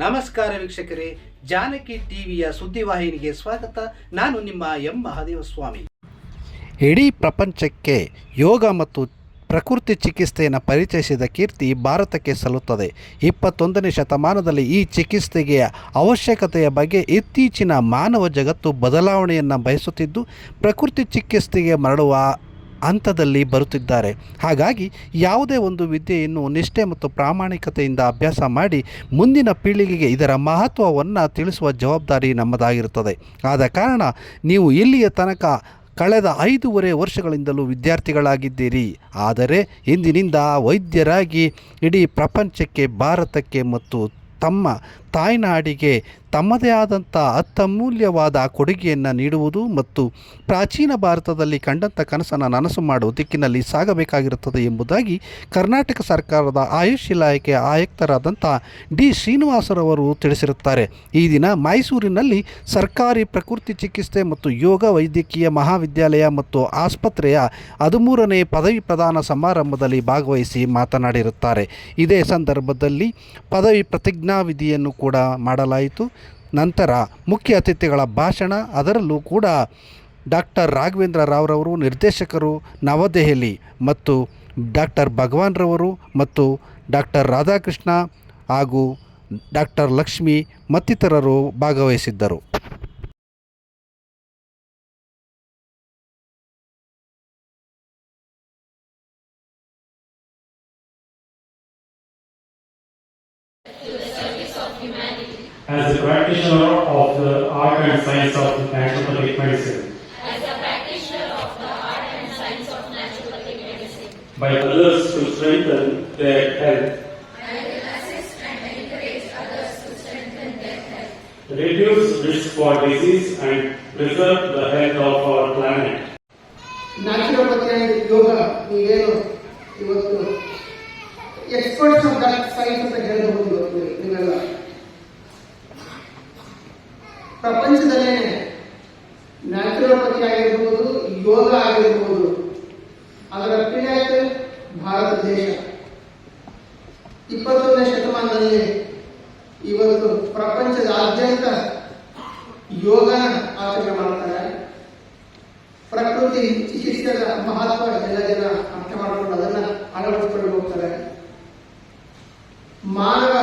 ನಮಸ್ಕಾರ ವೀಕ್ಷಕರೇ, ಜಾನಕಿ ಟಿವಿಯ ಸುದ್ದಿವಾಹಿನಿಗೆ ಸ್ವಾಗತ. ನಾನು ನಿಮ್ಮ ಎಂ. ಮಹಾದೇವ ಸ್ವಾಮಿ ಇಡೀ ಪ್ರಪಂಚಕ್ಕೆ ಯೋಗ ಮತ್ತು ಪ್ರಕೃತಿ ಚಿಕಿತ್ಸೆಯನ್ನು ಪರಿಚಯಿಸಿದ ಕೀರ್ತಿ ಭಾರತಕ್ಕೆ ಸಲ್ಲುತ್ತದೆ. ಇಪ್ಪತ್ತೊಂದನೇ ಶತಮಾನದಲ್ಲಿ ಈ ಚಿಕಿತ್ಸೆಗೆ ಅವಶ್ಯಕತೆಯ ಬಗ್ಗೆ ಇತ್ತೀಚಿನ ಮಾನವ ಜಗತ್ತು ಬದಲಾವಣೆಯನ್ನು ಬಯಸುತ್ತಿದ್ದು, ಪ್ರಕೃತಿ ಚಿಕಿತ್ಸೆಗೆ ಮರಳುವ ಹಂತದಲ್ಲಿ ಬರುತ್ತಿದ್ದಾರೆ. ಹಾಗಾಗಿ ಯಾವುದೇ ಒಂದು ವಿದ್ಯೆಯನ್ನು ನಿಷ್ಠೆ ಮತ್ತು ಪ್ರಾಮಾಣಿಕತೆಯಿಂದ ಅಭ್ಯಾಸ ಮಾಡಿ ಮುಂದಿನ ಪೀಳಿಗೆಗೆ ಇದರ ಮಹತ್ವವನ್ನು ತಿಳಿಸುವ ಜವಾಬ್ದಾರಿ ನಮ್ಮದಾಗಿರುತ್ತದೆ. ಆದ ಕಾರಣ ನೀವು ಇಲ್ಲಿಯ ತನಕ ಕಳೆದ ಐದೂವರೆ ವರ್ಷಗಳಿಂದಲೂ ವಿದ್ಯಾರ್ಥಿಗಳಾಗಿದ್ದೀರಿ. ಆದರೆ ಇಂದಿನಿಂದ ವೈದ್ಯರಾಗಿ ಇಡೀ ಪ್ರಪಂಚಕ್ಕೆ, ಭಾರತಕ್ಕೆ ಮತ್ತು ತಮ್ಮ ತಾಯ್ನಾಡಿಗೆ ತಮ್ಮದೇ ಆದಂಥ ಅತ್ಯಮೂಲ್ಯವಾದ ಕೊಡುಗೆಯನ್ನು ನೀಡುವುದು ಮತ್ತು ಪ್ರಾಚೀನ ಭಾರತದಲ್ಲಿ ಕಂಡಂಥ ಕನಸನ್ನು ನನಸು ಮಾಡುವ ದಿಕ್ಕಿನಲ್ಲಿ ಸಾಗಬೇಕಾಗಿರುತ್ತದೆ ಎಂಬುದಾಗಿ ಕರ್ನಾಟಕ ಸರ್ಕಾರದ ಆಯುಷ್ ಇಲಾಖೆಯ ಆಯುಕ್ತರಾದಂಥ ಡಿ ಶ್ರೀನಿವಾಸರವರು ತಿಳಿಸಿರುತ್ತಾರೆ. ಈ ದಿನ ಮೈಸೂರಿನಲ್ಲಿ ಸರ್ಕಾರಿ ಪ್ರಕೃತಿ ಚಿಕಿತ್ಸೆ ಮತ್ತು ಯೋಗ ವೈದ್ಯಕೀಯ ಮಹಾವಿದ್ಯಾಲಯ ಮತ್ತು ಆಸ್ಪತ್ರೆಯ ಹದಿಮೂರನೇ ಪದವಿ ಪ್ರದಾನ ಸಮಾರಂಭದಲ್ಲಿ ಭಾಗವಹಿಸಿ ಮಾತನಾಡಿರುತ್ತಾರೆ. ಇದೇ ಸಂದರ್ಭದಲ್ಲಿ ಪದವಿ ಪ್ರತಿಜ್ಞಾವಿಧಿಯನ್ನು ಕೂಡ ಮಾಡಲಾಯಿತು. ನಂತರ ಮುಖ್ಯ ಅತಿಥಿಗಳ ಭಾಷಣ, ಅದರಲ್ಲೂ ಕೂಡ ಡಾಕ್ಟರ್ ರಾಘವೇಂದ್ರ ರಾವ್ರವರು, ನಿರ್ದೇಶಕರು ನವದೆಹಲಿ ಮತ್ತು ಡಾಕ್ಟರ್ ಭಗವಾನ್ರವರು ಮತ್ತು ಡಾಕ್ಟರ್ ರಾಧಾಕೃಷ್ಣ ಹಾಗೂ ಡಾಕ್ಟರ್ ಲಕ್ಷ್ಮಿ ಮತ್ತಿತರರು ಭಾಗವಹಿಸಿದ್ದರು. as a practitioner of the art and science of naturopathic medicine. By others to strengthen their health. Reduce risk for disease and preserve the health of our planet. Naturopathy yoga ನೀವೇನು ಇವತ್ತು experts of that science ಅಂತ ಹೇಳಬಹುದು ಇವತ್ತು ನೀವೆಲ್ಲ ಪ್ರಪಂಚದಲ್ಲೇ naturopathy ಆಗಿರ್ಬೋದು, ಯೋಗ ಆಗಿರ್ಬೋದು, ಅದರ ಪಿನಾಕ್ ಭಾರತ ದೇಶ. ಇಪ್ಪತ್ತೊಂದನೇ ಶತಮಾನದಲ್ಲಿ ಇವತ್ತು ಪ್ರಪಂಚದಾದ್ಯಂತ ಯೋಗನ ಆಚರಣೆ ಮಾಡ್ತಾರೆ. ಪ್ರಕೃತಿ ಚಿಕಿತ್ಸೆಯ ಮಹತ್ವ ಎಲ್ಲ ಜನ ಅರ್ಥ ಮಾಡಿಕೊಂಡು ಅದನ್ನ ಅಳವಡಿಸಿಕೊಂಡು ಹೋಗ್ತಾರೆ. ಮಾನವ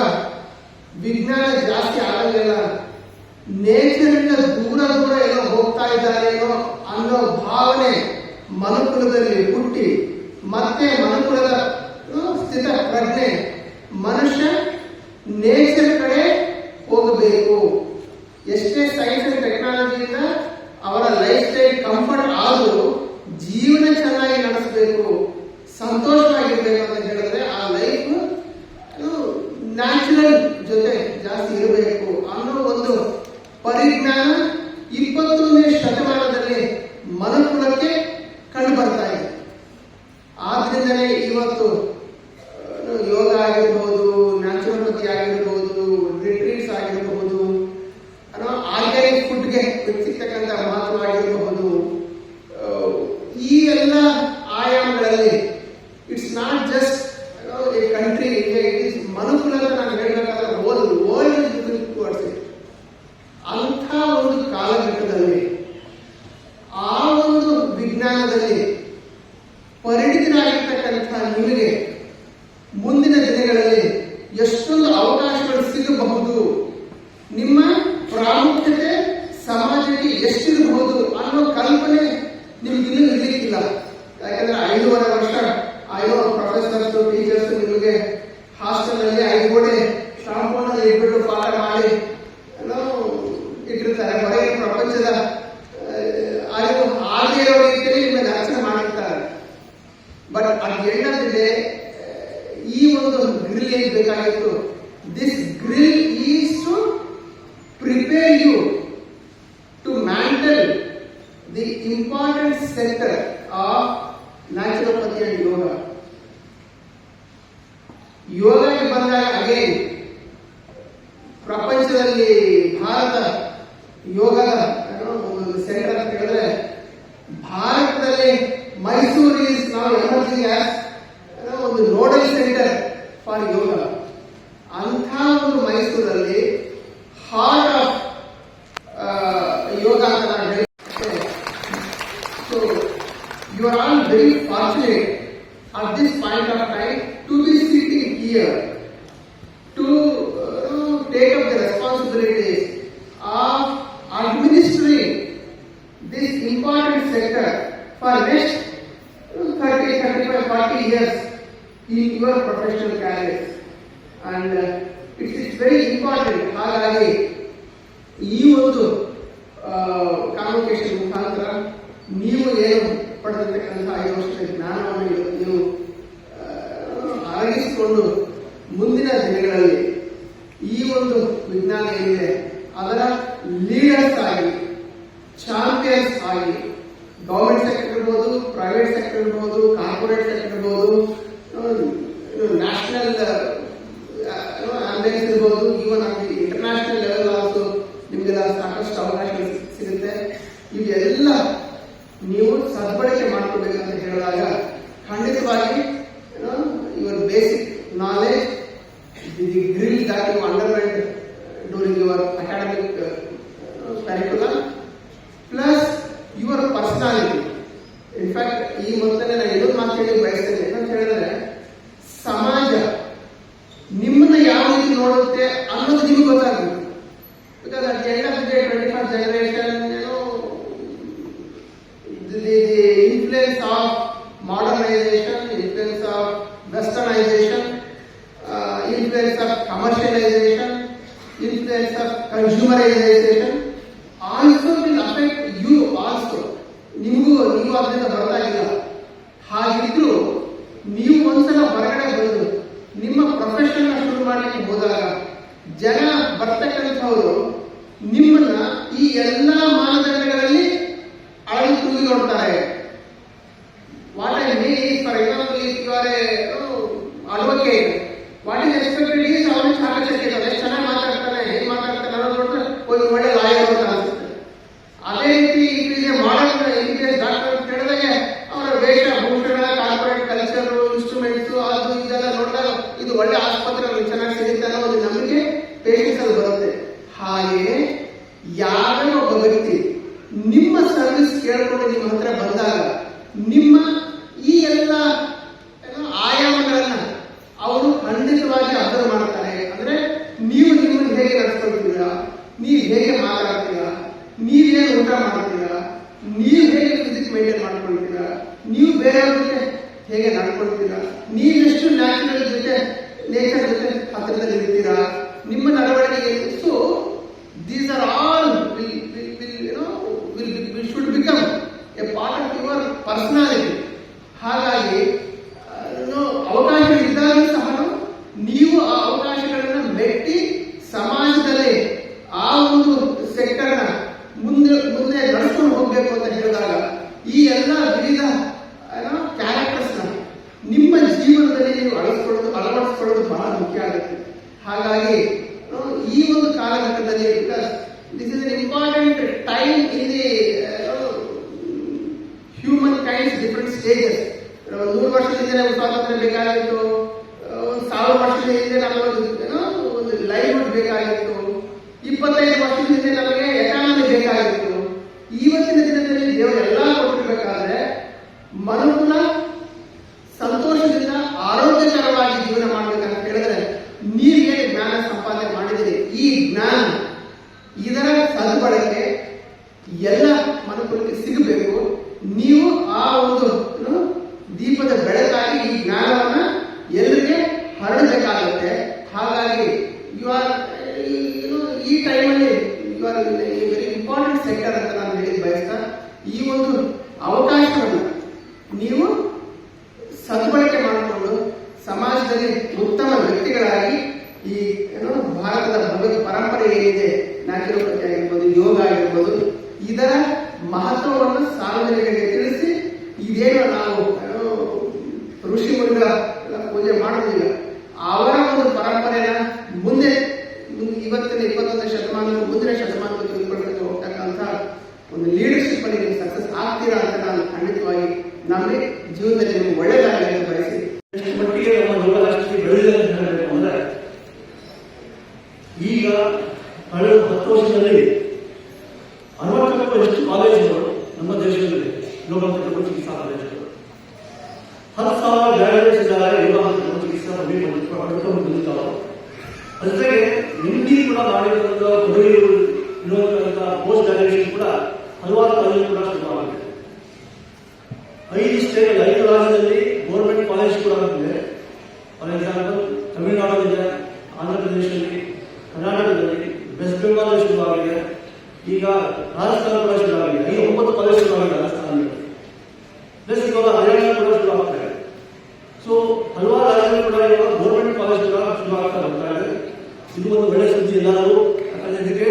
ವಿಜ್ಞಾನ ಜಾಸ್ತಿ ಆಗಲಿಲ್ಲ ನೇಚರಿಂದ ದೂರ ದೂರ ಏನೋ ಹೋಗ್ತಾ ಇದ್ದಾರೇನೋ ಅನ್ನೋ ಭಾವನೆ ಮನುಕುಲದಲ್ಲಿ ಹುಟ್ಟಿ ಮತ್ತೆ ಮನುಕುಲದ ಸ್ಥಿತ ಪ್ರಜ್ಞೆ ಮನುಷ್ಯ ನೇಚರ್ ಕಡೆ ಹೋಗಬೇಕು. ಎಷ್ಟೇ ಸೈನ್ಸ್ ಟೆಕ್ನಾಲಜಿಯಿಂದ ಅವರ ಲೈಫ್ ಸ್ಟೈಲ್ ಕಂಫರ್ಟ್ ಆದರೂ ಜೀವನ ಚೆನ್ನಾಗಿ ನಡೆಸಬೇಕು. ಸಂತೋಷವಾಗಿರ್ಬೇಕು ಅಂತ ಹೇಳಿದ್ರೆ ಆ ಲೈಫ್ ನ್ಯಾಚುರಲ್ ಜೊತೆ ಜಾಸ್ತಿ ಇರಬೇಕು ಅನ್ನೋ ಒಂದು ಪರಿಜ್ಞಾನ ಇಪ್ಪತ್ತೊಂದನೇ ಶತಮಾನದಲ್ಲಿ ಮನುಕುಲಕ್ಕೆ ಕಂಡು ಬರ್ತಾ ಇದೆ. ಆದ್ರಿಂದಲೇ ಇವತ್ತು ಯೋಗ ಆಗಿರ್ಬೋದು ನ್ಯಾಚುರೋಪತಿ ಆಗಿರ್ಬೋದು ರಿಟ್ರೀಟ್ಸ್ ಆಗಿರಬಹುದು ಅನ್ನೋ ಆರ್ಗ್ಯಾನಿಕ್ ಫುಡ್ಗೆ ಸಿಗ್ತಕ್ಕಂಥ ಮಹತ್ವ ಆಗಿರಬಹುದು ಆ, ಈ ಎಲ್ಲ ಆಯಾಮಗಳಲ್ಲಿ it's not just a country it is ಮನುಕುಲ ಅಂತ ನಾನು ಹೇಳಬೇಕಾದ್ರೆ world world is looking towards it ಅಂಥ ಒಂದು ಕಾಲಘಟ್ಟದಲ್ಲಿ ಆ ಒಂದು ವಿಜ್ಞಾನದಲ್ಲಿ ಪರಿಣಿತರಾಗಿರ್ತಕ್ಕಂಥ ನಿಮಗೆ ಮುಂದಿನ ದಿನಗಳಲ್ಲಿ ಎಷ್ಟೊಂದು ಅವಕಾಶಗಳು ಸಿಗಬಹುದು ನಿಮ್ಮ ಪ್ರಾಮುಖ್ಯತೆ ಸಮಾಜಕ್ಕೆ ಎಷ್ಟಿರಬಹುದು ಅನ್ನೋ ಕಲ್ಪನೆ ನಿಮ್ಗೆ ಇನ್ನೂ ಇರಲಿಕ್ಕಿಲ್ಲ ಯಾಕಂದ್ರೆ ಐದೂವರೆ ವರ್ಷ ಐನೋ ಪ್ರೊಫೆಸರ್ಸ್ ಟೀಚರ್ಸ್ ನಿಮಗೆ ಹಾಸ್ಟೆಲ್ ಅಲ್ಲಿ ಐದು ಗೋಡೆ ಕಾಂಪೌಂಡ್ ಅಲ್ಲಿ ಇಟ್ಬಿಟ್ಟು ಪಾಠ ಮಾಡಿ ಇಟ್ಟಿರ್ತಾರೆ. ಹೊರಗೆ ಪ್ರಪಂಚದ ಅರಿವು ಆಗದೇ ಇರೋ ರೀತಿಯಲ್ಲಿ ನಿಮ್ಮನ್ನು ರಕ್ಷಣೆ ಮಾಡಿರ್ತಾರೆ. ಬಟ್ ಅದು ಡೇ ಈ ಒಂದು ಗ್ರಿಲ್ ಏನ್ ಬೇಕಾಗಿತ್ತು ಮೈಸೂರಲ್ಲಿ ಹಾಡ ಮುಂದಿನ ದಿನಗಳಲ್ಲಿ ಈ ಒಂದು ವಿಜ್ಞಾನ ಏನಿದೆ, ಅದರ ಲೀಡರ್ಸ್ ಆಗಿ ಚಾಂಪಿಯನ್ಸ್ ಆಗಿ ಗೌರ್ಮೆಂಟ್ ಸೆಕ್ಟರ್ ಇರ್ಬೋದು ಪ್ರೈವೇಟ್ ಸೆಕ್ಟರ್ ಇರ್ಬೋದು ಕಾರ್ಪೊರೇಟ್ ಸೆಕ್ಟರ್ ಇರ್ಬೋದು ನ್ಯಾಷನಲ್ ಆಂಬುಲೆನ್ಸ್ ಇರ್ಬೋದು ಈವನ್ ನಮಗೆ ಇಂಟರ್ನ್ಯಾಷನಲ್ ಲೆವೆಲ್ ಆಲ್ಸೋ ನಿಮಗೆಲ್ಲ ಸಾಕಷ್ಟು ಅವಕಾಶಗಳು ಸಿಗುತ್ತೆ. ಇವೆಲ್ಲ ನೀವು ಸದ್ಬಳಕೆ ಮಾಡ್ಕೋಬೇಕಂತ ಹೇಳಿದಾಗ ಖಂಡಿತವಾಗಿ your basic knowledge your academic uh, uh, curriculum plus experiência. ಬೇರೆ ಜೊತೆ ಹೇಗೆ ನಡ್ಕೊಳ್ತೀರಾ? ನೀವೆಷ್ಟು ನ್ಯಾಚುರಲ್ ಜೊತೆ ನೇಚರ್ ಜೊತೆ ಹತ್ತಿರದಲ್ಲಿ ಇರ್ತೀರಾ? ನಿಮ್ಮ ನಡವಳಿಕೆ ಡಿಫರೆಂಟ್ ಡಿಫ್ರೆಂಟ್ ಸ್ಟೇಜಸ್ ನೂರು ವರ್ಷದ ಹಿಂದೆ ನಮ್ಗೆ ಸ್ವಾತಂತ್ರ್ಯ ಬೇಕಾಗಿತ್ತು ಸಾವಿರ ವರ್ಷದ ಹಿಂದೆ ನಮಗೊಂದು ಒಂದು ಲೈವ್ಹುಡ್ ಬೇಕಾಗಿತ್ತು, ಇಪ್ಪತ್ತೈದು ವರ್ಷದ ಹಿಂದೆ ನಮಗೆ ಎಕಾನಮಿ ಬೇಕಾಗಿತ್ತು. ಇವತ್ತಿನ ದಿನದಲ್ಲಿ ದೇವರು ಎಲ್ಲ ಕೊಟ್ಟಿರ್ಬೇಕಾದ್ರೆ ಮನಸ್ಸು ಈ ಒಂದು ಅವಕಾಶವನ್ನು ನೀವು ಸದ್ಬಳಕೆ ಮಾಡಿಕೊಂಡು ಸಮಾಜದಲ್ಲಿ ಉತ್ತಮ ವ್ಯಕ್ತಿಗಳಾಗಿ ಈ, ಏನು, ಭಾರತದ ಭಗವತ್ ಪರಂಪರೆ ಏನಿದೆ ನಾಚಿರೋಪತಿ ಆಗಿರ್ಬೋದು, ಯೋಗ ಆಗಿರ್ಬೋದು, ಇದರ ಮಹತ್ವವನ್ನು ಸಾರ್ವಜನಿಕರಿಗೆ ತಿಳಿಸಿ, ಇದೇನು ನಾವು ಋಷಿ ಮುನಿಗಳ ಪೂಜೆ ಮಾಡ ಎಷ್ಟು ಕಾಲೇಜುಗಳು ನಮ್ಮ ದೇಶದಲ್ಲಿ ಗ್ಲೋಬಲ್ ಕಟ್ಟಡ ಚಿಕಿತ್ಸಾ ಕಾಲೇಜುಗಳು? ಹತ್ತು ಸಾವಿರ ವ್ಯಾಯಾಮ ಯೋಗ ಕಟ್ಟಡ ಚಿಕಿತ್ಸಾ ಬಂದಿದ್ದಾವೆ ಜೊತೆಗೆ ನಿಮ್ದಿ ಕೂಡ ಮಾಡಿರುವಂತಹ ಬದುಕಿರು ಇರುವಂತಹ ಪೋಸ್ಟ್ ಗ್ರಾಜುಯೇಷನ್ ಕೂಡ ಹಲವಾರು ಕಾಲೇಜು ಕೂಡ ಶುರುವಾಗಿದೆ. ಐದು ಸ್ಟೇಟ್ ಐದು ರಾಜ್ಯದಲ್ಲಿ ಗೌರ್ಮೆಂಟ್ ಕಾಲೇಜ್ ಕೂಡ ಬಂದಿದೆ. ಫಾರ್ ಎಕ್ಸಾಂಪಲ್ ತಮಿಳುನಾಡಲ್ಲಿದೆ ಆಂಧ್ರ ಪ್ರದೇಶದಲ್ಲಿ ಕರ್ನಾಟಕದಲ್ಲಿ ವೆಸ್ಟ್ ಬೆಂಗಾಲ್ ಶುರುವಾಗಿದೆ. ಈಗ ರಾಜಸ್ಥಾನ ಕೂಡ ಶುರುವಾಗಿದೆ ಈ ಒಂಬತ್ತು ಕಾಲೇಜ್ ಶುರುವಾಗಿದೆ ರಾಜಸ್ಥಾನದಲ್ಲಿ ಪ್ಲಸ್ ಇವಾಗ ಹರಿಯಾಣ ಕೂಡ ಶುರುವಾಗ್ತಾ ಇದೆ. ಸೊ ಹಲವಾರು ರಾಜ್ಯಗಳು ಕೂಡ ಇವಾಗ ಗೌರ್ಮೆಂಟ್ ಕಾಲೇಜ್ ಶುರುವಾಗ್ತಾ ಬರ್ತಾ ಇದೆ. ಇದು ಒಂದು ಒಳ್ಳೆ ಸುದ್ದಿ ಎಲ್ಲರೂ ಯಾಕಂದ್ರೆ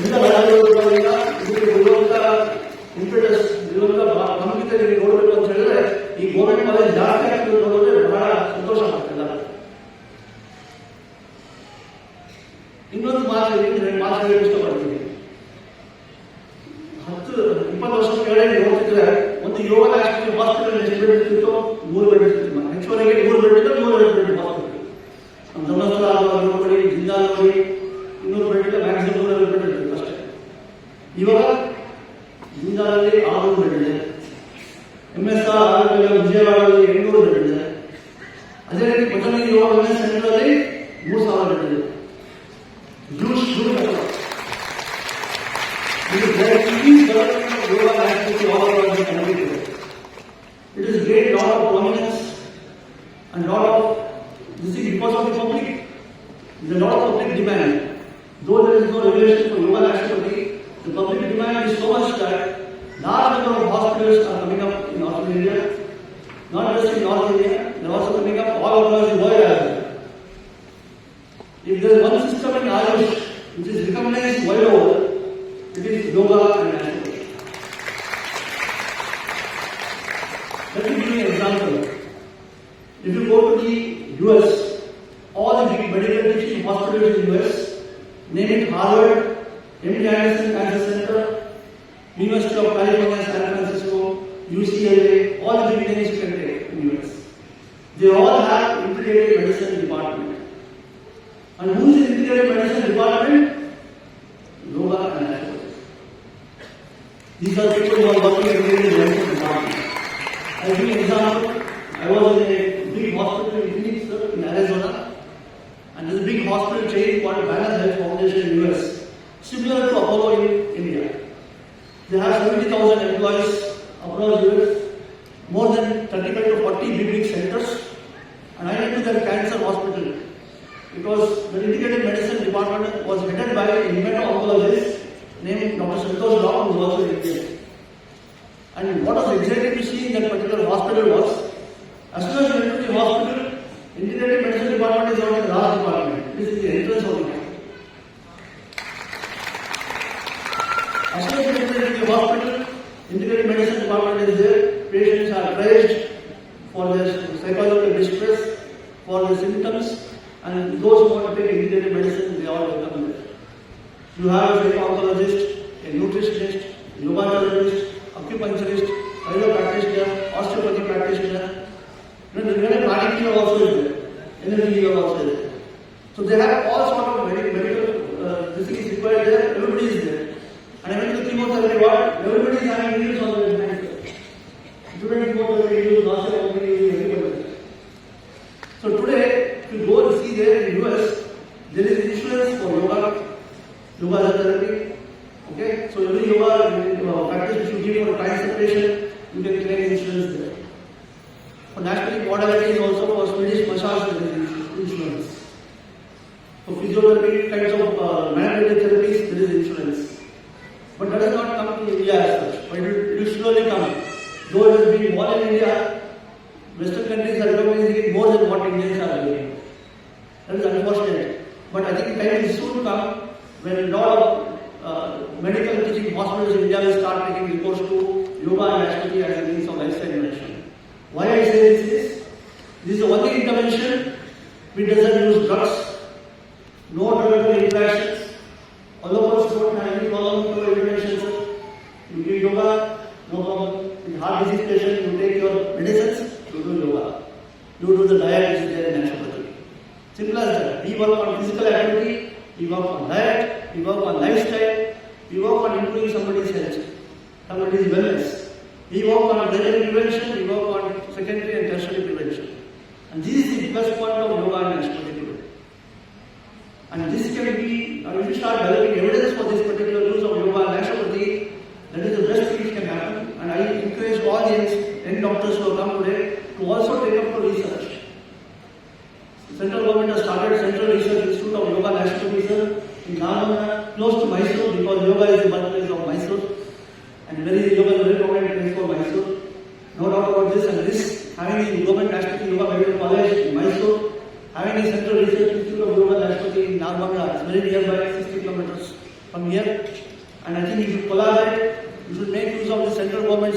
ಎಲ್ಲ ರಾಜ್ಯಗಳು ಕೂಡ ಇದಕ್ಕೆ ಇರುವಂತ ಇಂಪಿಟಸ್ these governments go and have to see all around the country. Teaching hospitals in the US, name it Harvard, MD Anderson Cancer Center, University of California, San Francisco, UCLA, all the big names in the US. They all have integrated medicine department. And who is the integrated medicine department? Yoga and. These are people who are working in the medical department. I give you an example. I was in a big hospital in Phoenix, sir, in Arizona, and there's a big hospital chain called Banner Health Foundation in US, similar to Apollo in India. They have 70,000 employees across US, more than 35 to 40 big, big centers, and I went to their cancer hospital because the integrated medicine department was headed by a hemato-oncologist named Dr. Santosh Rao, who was also. And what was exciting to see in that particular hospital was, as soon as you enter the hospital, integrated medicine department is not the large department. This is the entrance of hospital. As soon as you enter the hospital, integrated medicine department is there. Patients are triaged for their psychological distress, for their symptoms, and those who want to take integrated medicine, they all welcome there. You have a oncologist, a nutritionist, yoga therapist, acupuncturist, chiropractitioner, osteopathy practitioner. You know, the medical clinic also is there. Energy healer also is there. So they have all sort of medical, medical uh, this is required there. Everybody is there. And went to chemotherapy ward. Everybody is having needles Nuestro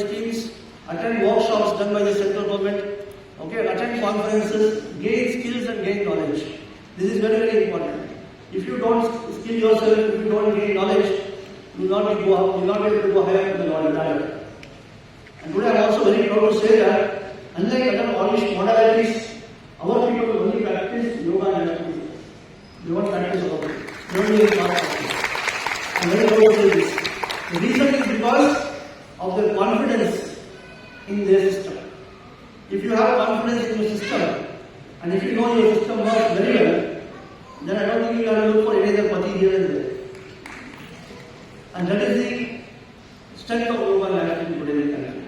schemes, attend workshops done by the central government, okay, attend conferences, gain skills and gain knowledge. This is very, very important. If you don't skill yourself, if you don't gain knowledge, you will not be go you will not be able to go higher in the ladder. And today I am also very proud to say that unlike other polished modalities, our people only practice yoga and activity. They won't practice it. They only practice. I am very proud to say this. The reason is because of their confidence in their system. If you have confidence in your system, and if you know your system works very well, then I don't think you have to look for any other pati here and there. And that is the strength of urban today in the country.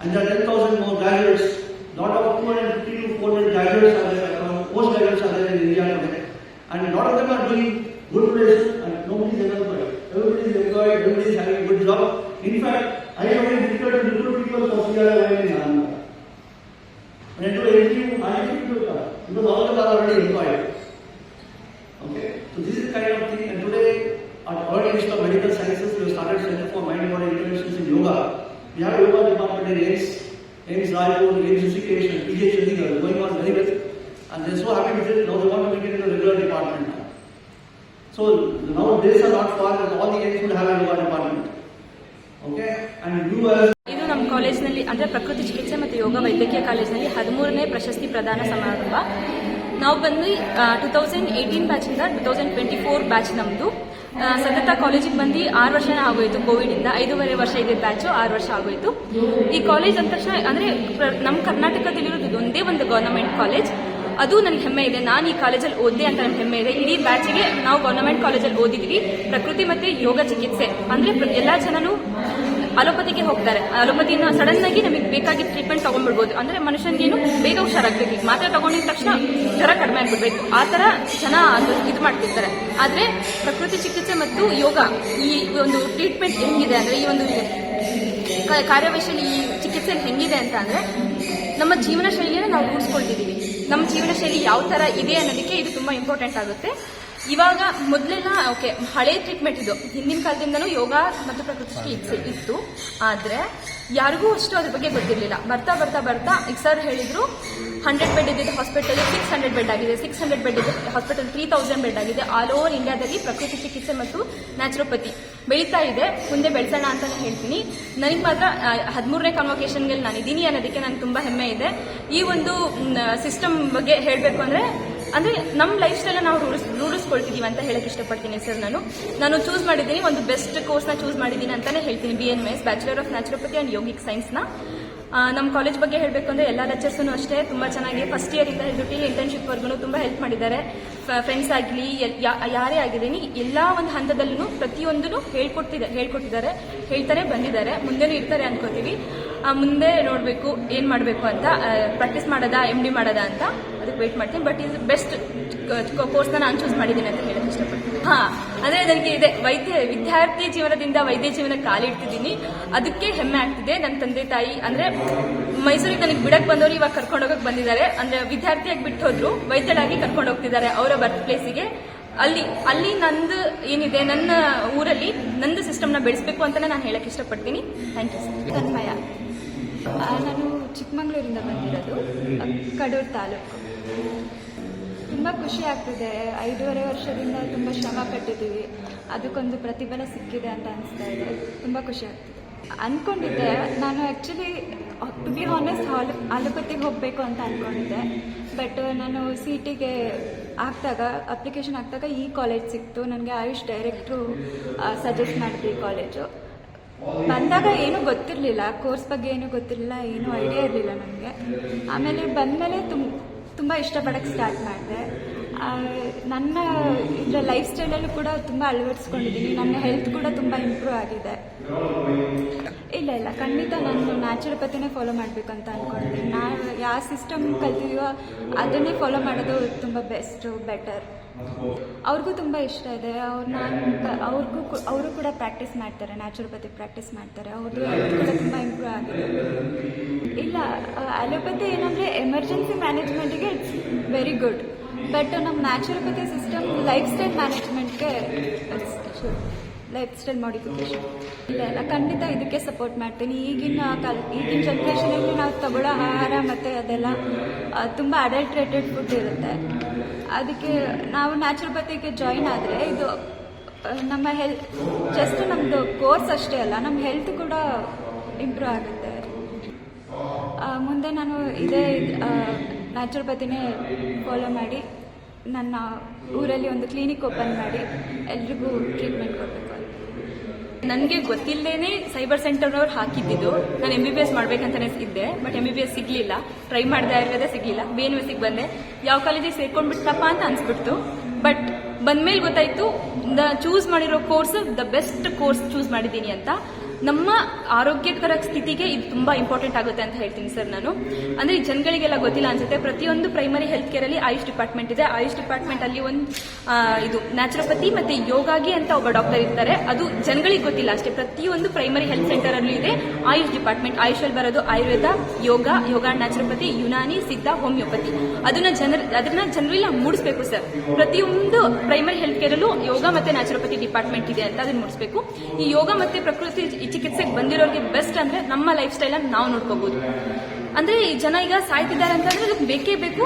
And there are 10,000 more graduates, lot of 250 to 400 graduates are there, uh, postgraduates are there in India today. And a lot of them are doing good places and nobody is unemployed. Everybody is employed, everybody is having a good job. In fact, ಪ್ರದಾನ ಸಮಾರಂಭ. ನಾವು ಬಂದು two thousand eighteen ಬ್ಯಾಚಿಂದ two thousand twenty four batch ನಮ್ಮದು ಸತತ ಕಾಲೇಜಿಗೆ ಬಂದು ಆರು ವರ್ಷನೇ ಆಗೋಯ್ತು ಇಂದ. ಐದೂವರೆ ವರ್ಷ ಇದೆ ಬ್ಯಾಚು ಆರು ವರ್ಷ ಆಗೋಯ್ತು. ಈ ಕಾಲೇಜ್ ಅಂದ ತಕ್ಷಣ, ಅಂದರೆ ನಮ್ಮ ಕರ್ನಾಟಕದಲ್ಲಿರೋದು ಒಂದೇ ಒಂದು ಗವರ್ನಮೆಂಟ್ ಕಾಲೇಜ್ ಅದು ನನಗೆ ಹೆಮ್ಮೆ ಇದೆ. ನಾನು ಈ ಕಾಲೇಜಲ್ಲಿ ಓದಿದೆ ಅಂತ ನನಗೆ ಹೆಮ್ಮೆ ಇದೆ. ಇಡೀ ಬ್ಯಾಚಿಗೆ ನಾವು ಗವರ್ನಮೆಂಟ್ ಕಾಲೇಜಲ್ಲಿ ಓದಿದ್ವಿ. ಪ್ರಕೃತಿ ಮತ್ತೆ ಯೋಗ ಚಿಕಿತ್ಸೆ. ಅಂದರೆ ಎಲ್ಲ ಜನನು ಅಲೋಪತಿಗೆ ಹೋಗ್ತಾರೆ. ಅಲೋಪತಿಯನ್ನು ಸಡನ್ ಆಗಿ ನಮಗೆ ಬೇಕಾಗಿ ಟ್ರೀಟ್ಮೆಂಟ್ ತಗೊಂಡ್ಬಿಡ್ಬೋದು. ಅಂದ್ರೆ ಮನುಷ್ಯನಿಗೇನು ಬೇಗ ಹುಷಾರಾಗ್ಬೇಕು. ಮಾತ್ರೆ ತಗೊಂಡಿದ ತಕ್ಷಣ ಜ್ವರ ಕಡಿಮೆ ಆಗ್ಬಿಡ್ಬೇಕು. ಆ ತರ ಜನ ಅದು ಇದು ಮಾಡ್ತಿರ್ತಾರೆ. ಆದ್ರೆ ಪ್ರಕೃತಿ ಚಿಕಿತ್ಸೆ ಮತ್ತು ಯೋಗ ಈ ಒಂದು ಟ್ರೀಟ್ಮೆಂಟ್ ಹೆಂಗಿದೆ ಅಂದ್ರೆ ಈ ಒಂದು ಕಾರ್ಯವೈಶಾಲಿ ಈ ಚಿಕಿತ್ಸೆ ಹೆಂಗಿದೆ ಅಂತ ಅಂದ್ರೆ ನಮ್ಮ ಜೀವನ ಶೈಲಿಯನ್ನು ನಾವು ರೂಢಿಸ್ಕೊಳ್ತಿದ್ದೀವಿ ನಮ್ಮ ಜೀವನ ಶೈಲಿ ಯಾವ ತರ ಇದೆ ಅನ್ನೋದಕ್ಕೆ ಇದು ತುಂಬಾ ಇಂಪಾರ್ಟೆಂಟ್ ಆಗುತ್ತೆ. ಇವಾಗ ಮೊದಲೆಲ್ಲ, ಓಕೆ, ಹಳೆ ಟ್ರೀಟ್ಮೆಂಟ್ ಇದು. ಹಿಂದಿನ ಕಾಲದಿಂದನೂ ಯೋಗ ಮತ್ತು ಪ್ರಕೃತಿ ಚಿಕಿತ್ಸೆ ಇತ್ತು ಆದ್ರೆ ಯಾರಿಗೂ ಅಷ್ಟು ಅದ್ರ ಬಗ್ಗೆ ಗೊತ್ತಿರಲಿಲ್ಲ. ಬರ್ತಾ ಬರ್ತಾ ಬರ್ತಾ ಈಗ ಸರ್ ಹೇಳಿದ್ರು ಹಂಡ್ರೆಡ್ ಬೆಡ್ ಇದ್ದಿದ್ದು ಹಾಸ್ಪಿಟಲ್ ಸಿಕ್ಸ್ ಹಂಡ್ರೆಡ್ ಬೆಡ್ ಆಗಿದೆ ಸಿಕ್ಸ್ ಹಂಡ್ರೆಡ್ ಬೆಡ್ ಇದ್ದ ಹಾಸ್ಪಿಟಲ್ ತ್ರೀ ತೌಸಂಡ್ ಬೆಡ್ ಆಗಿದೆ. ಆಲ್ ಓವರ್ ಇಂಡಿಯಾದಲ್ಲಿ ಪ್ರಕೃತಿ ಚಿಕಿತ್ಸೆ ಮತ್ತು ನ್ಯಾಚುರೋಪತಿ ಬೆಳೀತಾ ಇದೆ. ಮುಂದೆ ಬೆಳೆಸೋಣ ಅಂತಾನೆ ಹೇಳ್ತೀನಿ. ನನಗೆ ಮಾತ್ರ ಹದಿಮೂರನೇ ಕನ್ವೊಕೇಶನ್ಗೆ ನಾನು ಇದ್ದೀನಿ ಅನ್ನೋದಕ್ಕೆ ನನಗೆ ತುಂಬಾ ಹೆಮ್ಮೆ ಇದೆ. ಈ ಒಂದು ಸಿಸ್ಟಮ್ ಬಗ್ಗೆ ಹೇಳಬೇಕು ಅಂದ್ರೆ ಅಂದ್ರೆ ನಮ್ಮ ಲೈಫ್ ಸ್ಟೈಲ್ ನಾವು ರೂಢಿಸ್ ರೂಢಿಸ್ಕೊಳ್ತಿದೀವಿ ಅಂತ ಹೇಳಕ್ ಇಷ್ಟಪಡ್ತೀನಿ ಸರ್ ನಾನು. ನಾನು ಚೂಸ್ ಮಾಡಿದ್ದೀನಿ ಒಂದು ಬೆಸ್ಟ್ ಕೋರ್ಸ್ನ ಚೂಸ್ ಮಾಡಿದ್ದೀನಿ ಅಂತಾನೆ ಹೇಳ್ತೀನಿ B N S bachelor of naturopathy and yogic ಸೈನ್ಸ್ನ ನಮ್ಮ ಕಾಲೇಜ್ ಬಗ್ಗೆ ಹೇಳಬೇಕು ಅಂದ್ರೆ ಎಲ್ಲ ಲೆಕ್ಚರ್ಸೂ ಅಷ್ಟೇ, ತುಂಬಾ ಚೆನ್ನಾಗಿ ಫಸ್ಟ್ ಇಯರ್ ಇಂದ ಹಿಡಿದು ಇಂಟರ್ನ್ಶಿಪ್ ವರ್ಗು ತುಂಬಾ ಹೆಲ್ಪ್ ಮಾಡಿದ್ದಾರೆ. ಫ್ರೆಂಡ್ಸ್ ಆಗಲಿ ಯಾರೇ ಆಗಿದ್ದೀನಿ ಎಲ್ಲ ಒಂದು ಹಂತದಲ್ಲೂ ಪ್ರತಿಯೊಂದನ್ನು ಹೇಳ್ಕೊಡ್ತಿದೆ, ಹೇಳ್ಕೊಟ್ಟಿದ್ದಾರೆ, ಹೇಳ್ತಾರೆ, ಬಂದಿದ್ದಾರೆ. ಮುಂದೆನೂ ಇರ್ತಾರೆ ಅನ್ಕೋತೀವಿ. ಮುಂದೆ ನೋಡಬೇಕು, ಏನು ಮಾಡಬೇಕು ಅಂತ ಪ್ರಾಕ್ಟೀಸ್ ಮಾಡೋದಾ ಎಂ ಡಿ ಮಾಡೋದಾ ಅಂತ. ಅದಕ್ಕೆ ವೇಟ್ ಮಾಡ್ತೀನಿ. ಬಟ್ ಇದು ಬೆಸ್ಟ್ ಕೋರ್ಸ್ ನಾನು ಚೂಸ್ ಮಾಡಿದ್ದೀನಿ ಅಂತ ಹೇಳಕ್ ಇಷ್ಟಪಡ್ತೀನಿ. ಹಾ, ಅಂದ್ರೆ ನನಗೆ ಇದೆ. ವೈದ್ಯ, ವಿದ್ಯಾರ್ಥಿ ಜೀವನದಿಂದ ವೈದ್ಯ ಜೀವನ ಕಾಲಿಡ್ತಿದ್ದೀನಿ ಅದಕ್ಕೆ ಹೆಮ್ಮೆ ಆಗ್ತಿದೆ. ನನ್ನ ತಂದೆ ತಾಯಿ, ಅಂದ್ರೆ ಮೈಸೂರಿಗೆ ನನಗೆ ಬಿಡಕ್ ಬಂದವರು ಇವಾಗ ಕರ್ಕೊಂಡು ಹೋಗಕ್ ಬಂದಿದ್ದಾರೆ. ಅಂದ್ರೆ ವಿದ್ಯಾರ್ಥಿಯಾಗಿ ಬಿಟ್ಟು ಹೋದ್ರು ವೈದ್ಯರಾಗಿ ಕರ್ಕೊಂಡು ಹೋಗ್ತಿದ್ದಾರೆ ಅವರ ಬರ್ತ್ ಪ್ಲೇಸಿಗೆ ಅಲ್ಲಿ ಅಲ್ಲಿ ನಂದು ಏನಿದೆ, ನನ್ನ ಊರಲ್ಲಿ ನಂದು ಸಿಸ್ಟಮ್ನ ಬೆಳೆಸಬೇಕು ಅಂತ ನಾನು ಹೇಳಕ್ ಇಷ್ಟಪಡ್ತೀನಿ. Thank you sir Tanmaya. ನಾನು ಚಿಕ್ಕಮಂಗ್ಳೂರಿಂದ ಬಂದಿರೋದು, ಕಡೂರು ತಾಲೂಕು. ತುಂಬ ಖುಷಿ ಆಗ್ತಿದೆ. ಐದೂವರೆ ವರ್ಷದಿಂದ ತುಂಬ ಶ್ರಮ ಪಟ್ಟಿದ್ದೀವಿ. ಅದಕ್ಕೊಂದು ಪ್ರತಿಫಲ ಸಿಕ್ಕಿದೆ ಅಂತ ಅನಿಸ್ತಾ ಇದೆ. ತುಂಬ ಖುಷಿ ಆಗ್ತಿದೆ. ಅಂದ್ಕೊಂಡಿದ್ದೆ ನಾನು ಆ್ಯಕ್ಚುಲಿ ಟು ಬಿ ಹಾನೆಸ್ಟ್ ಹಾಲ್ ಆಲೋಪತಿಗೆ ಹೋಗಬೇಕು ಅಂತ ಅಂದ್ಕೊಂಡಿದ್ದೆ ಬಟ್ ನಾನು ಸಿ ಟಿಗೆ ಅಪ್ಲಿಕೇಶನ್ ಹಾಕಿದಾಗ ಈ ಕಾಲೇಜ್ ಸಿಕ್ತು. ನನಗೆ ಆಯುಷ್ ಡೈರೆಕ್ಟ್ರು ಸಜೆಸ್ಟ್ ಮಾಡಿದ್ರು ಈ ಕಾಲೇಜು ಬಂದಾಗ ಏನೂ ಗೊತ್ತಿರಲಿಲ್ಲ. ಕೋರ್ಸ್ ಬಗ್ಗೆ ಏನೂ ಗೊತ್ತಿರಲಿಲ್ಲ. ಏನೂ ಐಡಿಯಾ ಇರಲಿಲ್ಲ ನನಗೆ. ಆಮೇಲೆ ಬಂದಮೇಲೆ ತುಂಬ ತುಂಬ ಇಷ್ಟಪಡೋಕ್ಕೆ ಸ್ಟಾರ್ಟ್ ಮಾಡಿದೆ. ನನ್ನ ಇದರ ಲೈಫ್ ಸ್ಟೈಲಲ್ಲೂ ಕೂಡ ತುಂಬ ಅಳವಡಿಸ್ಕೊಂಡಿದ್ದೀನಿ. ನನ್ನ ಹೆಲ್ತ್ ಕೂಡ ತುಂಬ ಇಂಪ್ರೂವ್ ಆಗಿದೆ. ಇಲ್ಲ ಇಲ್ಲ, ಖಂಡಿತ ನಾನು ನ್ಯಾಚುರೋಪತಿನೇ ಫಾಲೋ ಮಾಡಬೇಕು ಅಂತ ಅಂದ್ಕೊಂಡಿದ್ದೀನಿ ನಾವು ಯಾವ ಸಿಸ್ಟಮ್ ಕಲ್ತಿದೀವೋ ಅದನ್ನೇ ಫಾಲೋ ಮಾಡೋದು ತುಂಬ ಬೆಸ್ಟು ಬೆಟರ್ ಅವ್ರಿಗೂ ತುಂಬ ಇಷ್ಟ ಇದೆ. ಅವ್ರು ನಾನು ಅವ್ರಿಗೂ ಅವರು ಕೂಡ ಪ್ರಾಕ್ಟೀಸ್ ಮಾಡ್ತಾರೆ ನ್ಯಾಚುರೋಪತಿ ಪ್ರಾಕ್ಟೀಸ್ ಮಾಡ್ತಾರೆ. ಅವ್ರದ್ದು ಕೂಡ ತುಂಬ ಇಂಪ್ರೂವ್ ಆಗಿದೆ. ಇಲ್ಲ ಅಲೋಪತಿ ಏನಂದರೆ ಎಮರ್ಜೆನ್ಸಿ ಮ್ಯಾನೇಜ್ಮೆಂಟಿಗೆ ಇಟ್ಸ್ ವೆರಿ ಗುಡ್ ಬಟ್ ನಮ್ಮ ನ್ಯಾಚುರೋಪತಿ ಸಿಸ್ಟಮ್ ಲೈಫ್ ಸ್ಟೈಲ್ ಮ್ಯಾನೇಜ್ಮೆಂಟ್ಗೆ ಲೈಫ್ ಸ್ಟೈಲ್ ಮಾಡಿಫಿಕೇಶನ್ ಇದೆಲ್ಲ ಖಂಡಿತ ಇದಕ್ಕೆ ಸಪೋರ್ಟ್ ಮಾಡ್ತೀನಿ. ಈಗಿನ ಕಾಲ, ಈಗಿನ ಜನ್ರೇಷನಲ್ಲಿ ನಾವು ತಗೊಳ್ಳೋ ಆಹಾರ ಮತ್ತು ಅದೆಲ್ಲ ತುಂಬ ಅಡಲ್ಟ್ರೇಟೆಡ್ ಫುಡ್ ಇರುತ್ತೆ. ಅದಕ್ಕೆ ನಾವು ನ್ಯಾಚುರೋಪತಿಗೆ ಜಾಯಿನ್ ಆದರೆ ಇದು ನಮ್ಮ ಹೆಲ್ ಜಸ್ಟ್ ನಮ್ಮದು ಕೋರ್ಸ್ ಅಷ್ಟೇ ಅಲ್ಲ ನಮ್ಮ ಹೆಲ್ತ್ ಕೂಡ ಇಂಪ್ರೂವ್ ಆಗುತ್ತೆ. ಮುಂದೆ ನಾನು ಇದೇ ನ್ಯಾಚುರೋಪತಿನೇ ಫಾಲೋ ಮಾಡಿ, ನನ್ನ ಊರಲ್ಲಿ ಒಂದು ಕ್ಲಿನಿಕ್ ಓಪನ್ ಮಾಡಿ, ಎಲ್ರಿಗೂ ಟ್ರೀಟ್ಮೆಂಟ್ ಕೊಡಬೇಕು. ನನಗೆ ಗೊತ್ತಿಲ್ಲದೇನೆ ಸೈಬರ್ ಸೆಂಟರ್ನವ್ರು ಹಾಕಿದ್ದಿದ್ದು. ನಾನು ಎಂ ಬಿ ಬಿ ಎಸ್ ಮಾಡ್ಬೇಕಂತಾನೆ ಇದ್ದೆ but M B B S ಸಿಗ್ಲಿಲ್ಲ. ಟ್ರೈ ಮಾಡಿದೆ ಆಯುರ್ವೇದ ಸಿಗ್ಲಿಲ್ಲ. ಬಿ ಎನ್ ಸಿಗ್ ಬಂದೆ. ಯಾವ ಕಾಲೇಜಿಗೆ ಸೇರ್ಕೊಂಡ್ಬಿಟ್ಟಪ್ಪ ಅಂತ ಅನ್ಸ್ಬಿಡ್ತು. ಬಟ್ ಬಂದ್ಮೇಲೆ ಗೊತ್ತಾಯ್ತು ಚೂಸ್ ಮಾಡಿರೋ course the best course choose ಮಾಡಿದ್ದೀನಿ ಅಂತ. ನಮ್ಮ ಆರೋಗ್ಯಕರ ಸ್ಥಿತಿಗೆ ಇದು ತುಂಬಾ ಇಂಪಾರ್ಟೆಂಟ್ ಆಗುತ್ತೆ ಅಂತ ಹೇಳ್ತೀನಿ ಸರ್ ನಾನು. ಅಂದ್ರೆ ಜನಗಳಿಗೆಲ್ಲ ಗೊತ್ತಿಲ್ಲ ಅನ್ಸುತ್ತೆ, ಪ್ರತಿಯೊಂದು ಪ್ರೈಮರಿ ಹೆಲ್ತ್ ಕೇರ್ ಅಲ್ಲಿ ಆಯುಷ್ ಡಿಪಾರ್ಟ್ಮೆಂಟ್ ಇದೆ. ಆಯುಷ್ ಡಿಪಾರ್ಟ್ಮೆಂಟ್ ಅಲ್ಲಿ ಒಂದು ಇದು ನ್ಯಾಚುರೋಪತಿ ಮತ್ತೆ ಯೋಗಾಗಿ ಅಂತ ಒಬ್ಬ ಡಾಕ್ಟರ್ ಇರ್ತಾರೆ. ಅದು ಜನಗಳಿಗೆ ಗೊತ್ತಿಲ್ಲ ಅಷ್ಟೇ, ಪ್ರತಿಯೊಂದು ಪ್ರೈಮರಿ ಹೆಲ್ತ್ ಸೆಂಟರ್ ಅಲ್ಲೂ ಇದೆ. ಆಯುಷ್ ಡಿಪಾರ್ಟ್ಮೆಂಟ್ ಆಯುಷ್ ಅಲ್ಲಿ ಬರೋದು ಆಯುರ್ವೇದ, ಯೋಗ ಯೋಗ ನ್ಯಾಚುರೋಪತಿ ಯುನಾನಿ, ಸಿದ್ಧ ಹೋಮಿಯೋಪತಿ ಅದನ್ನ ಜನರ, ಅದನ್ನ ಜನರೆಲ್ಲ ಮೂಡಿಸ್ಬೇಕು ಸರ್. ಪ್ರತಿಯೊಂದು ಪ್ರೈಮರಿ ಹೆಲ್ತ್ ಕೇರ್ ಅಲ್ಲೂ ಯೋಗ ಮತ್ತೆ ನ್ಯಾಚುರೋಪತಿ ಡಿಪಾರ್ಟ್ಮೆಂಟ್ ಇದೆ ಅಂತ ಅದನ್ನ ಮೂಡಿಸ್ಬೇಕು. ಈ ಯೋಗ ಮತ್ತೆ ಪ್ರಕೃತಿ ಈ ಚಿಕಿತ್ಸೆಗೆ ಬಂದಿರೋರಿಗೆ ಬೆಸ್ಟ್ ಅಂದ್ರೆ ನಮ್ಮ ಲೈಫ್ ಸ್ಟೈಲ್ ಅನ್ನು ನಾವು ನೋಡ್ಕೋಬಹುದು ಅಂದ್ರೆ ಈ ಜನ ಈಗ ಸಾಯ್ತಿದ್ದಾರೆ ಅಂತಂದ್ರೆ ಅದಕ್ಕೆ ಬೇಕೇ ಬೇಕು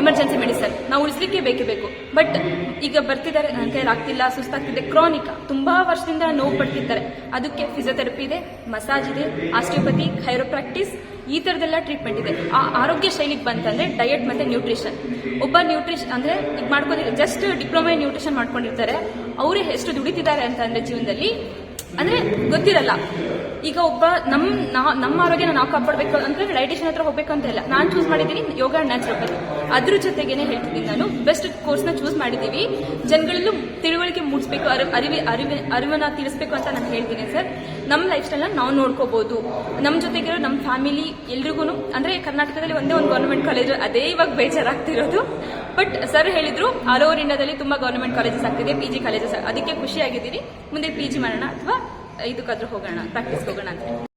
ಎಮರ್ಜೆನ್ಸಿ ಮೆಡಿಸನ್ ನಾವು ಉಳಿಸ್ಲಿಕ್ಕೆ ಬೇಕೇ ಬೇಕು. ಬಟ್ ಈಗ ಬರ್ತಿದ್ದಾರೆ ನನ್ನ ಕೈಲಿ ಆಗ್ತಿಲ್ಲ, ಸುಸ್ತಾಗ್ತಿದೆ ಕ್ರಾನಿಕ್ ತುಂಬಾ ವರ್ಷದಿಂದ ನೋವು ಪಡ್ತಿದ್ದಾರೆ. ಅದಕ್ಕೆ ಫಿಸಿಯೋಥೆರಪಿ ಇದೆ ಮಸಾಜ್ ಇದೆ ಆಸ್ಟಿಯೋಪತಿ ಖೈರೋಪ್ರಾಕ್ಟಿಸ್ ಈ ತರದೆಲ್ಲ ಟ್ರೀಟ್ಮೆಂಟ್ ಇದೆ. ಆ ಆರೋಗ್ಯ ಶೈಲಿಗೆ ಬಂತಂದ್ರೆ ಡಯಟ್ ಮತ್ತೆ ನ್ಯೂಟ್ರಿಷನ್ ಒಬ್ಬ ನ್ಯೂಟ್ರಿಷನ್ ಅಂದ್ರೆ ಈಗ ಮಾಡ್ಕೊಂಡಿರೋ ಜಸ್ಟ್ ಡಿಪ್ಲೊಮಾ ನ್ಯೂಟ್ರಿಷನ್ ಮಾಡ್ಕೊಂಡಿರ್ತಾರೆ. ಅವರೇ ಎಷ್ಟು ದುಡಿತಿದ್ದಾರೆ ಅಂತ ಅಂದ್ರೆ ಜೀವನದಲ್ಲಿ ಅಂದ್ರೆ ಗೊತ್ತಿರಲ್ಲ. ಈಗ ಒಬ್ಬ ನಮ್ ನಮ್ಮ ಆರೋಗ್ಯನ ನಾವು ಕಾಪಾಡಬೇಕು ಅಂದ್ರೆ ಡೈಟಿಷನ್ ಹತ್ರ ಹೋಗ್ಬೇಕು ಅಂತ ಇಲ್ಲ. ನಾನು ಚೂಸ್ ಮಾಡಿದ್ದೀನಿ, ಯೋಗ ನ್ಯಾಚುರೋಪತಿ ಅದ್ರ ಜೊತೆಗೇನೆ ಹೇಳ್ತಿದ್ದೀನಿ ನಾನು. ಬೆಸ್ಟ್ ಕೋರ್ಸ್ನ ಚೂಸ್ ಮಾಡಿದ್ದೀವಿ. ಜನಗಳಲ್ಲೂ ತಿಳುವಳಿಕೆ ಮೂಡಿಸ್ಬೇಕು, ಅರಿವು, ಅರಿವಿ ಅರಿವಿ, ಅರಿವನ್ನ ತಿಳಿಸ್ಬೇಕು ಅಂತ ನಾನು ಹೇಳ್ತೀನಿ ಸರ್. ನಮ್ಮ ಲೈಫ್ ಸ್ಟೈಲ್ನ ನಾವು ನೋಡ್ಕೋಬಹುದು ನಮ್ಮ ಜೊತೆಗಿರೋ ನಮ್ಮ ಫ್ಯಾಮಿಲಿ ಎಲ್ರಿಗೂ ಅಂದ್ರೆ ಕರ್ನಾಟಕದಲ್ಲಿ ಒಂದೇ ಒಂದು ಗೌರ್ಮೆಂಟ್ ಕಾಲೇಜು ಅದೇ ಇವಾಗ ಬೇಜಾರಾಗ್ತಿರೋದು. ಬಟ್ ಸರ್ ಹೇಳಿದ್ರು ಆಲ್ ಓವರ್ ಇಂಡಿಯಾದಲ್ಲಿ ತುಂಬಾ ಗೌರ್ಮೆಂಟ್ ಕಾಲೇಜಸ್ ಆಗ್ತಿದೆ ಪಿ ಜಿ ಕಾಲೇಜಸ್ ಅದಕ್ಕೆ ಖುಷಿಯಾಗಿದ್ದೀನಿ ಮುಂದೆ ಪಿ ಜಿ ಮಾಡೋಣ ಅಥವಾ ಇದಕ್ಕಾದ್ರೂ ಹೋಗೋಣ ಪ್ರಾಕ್ಟೀಸ್ ಹೋಗೋಣ ಅಂತ.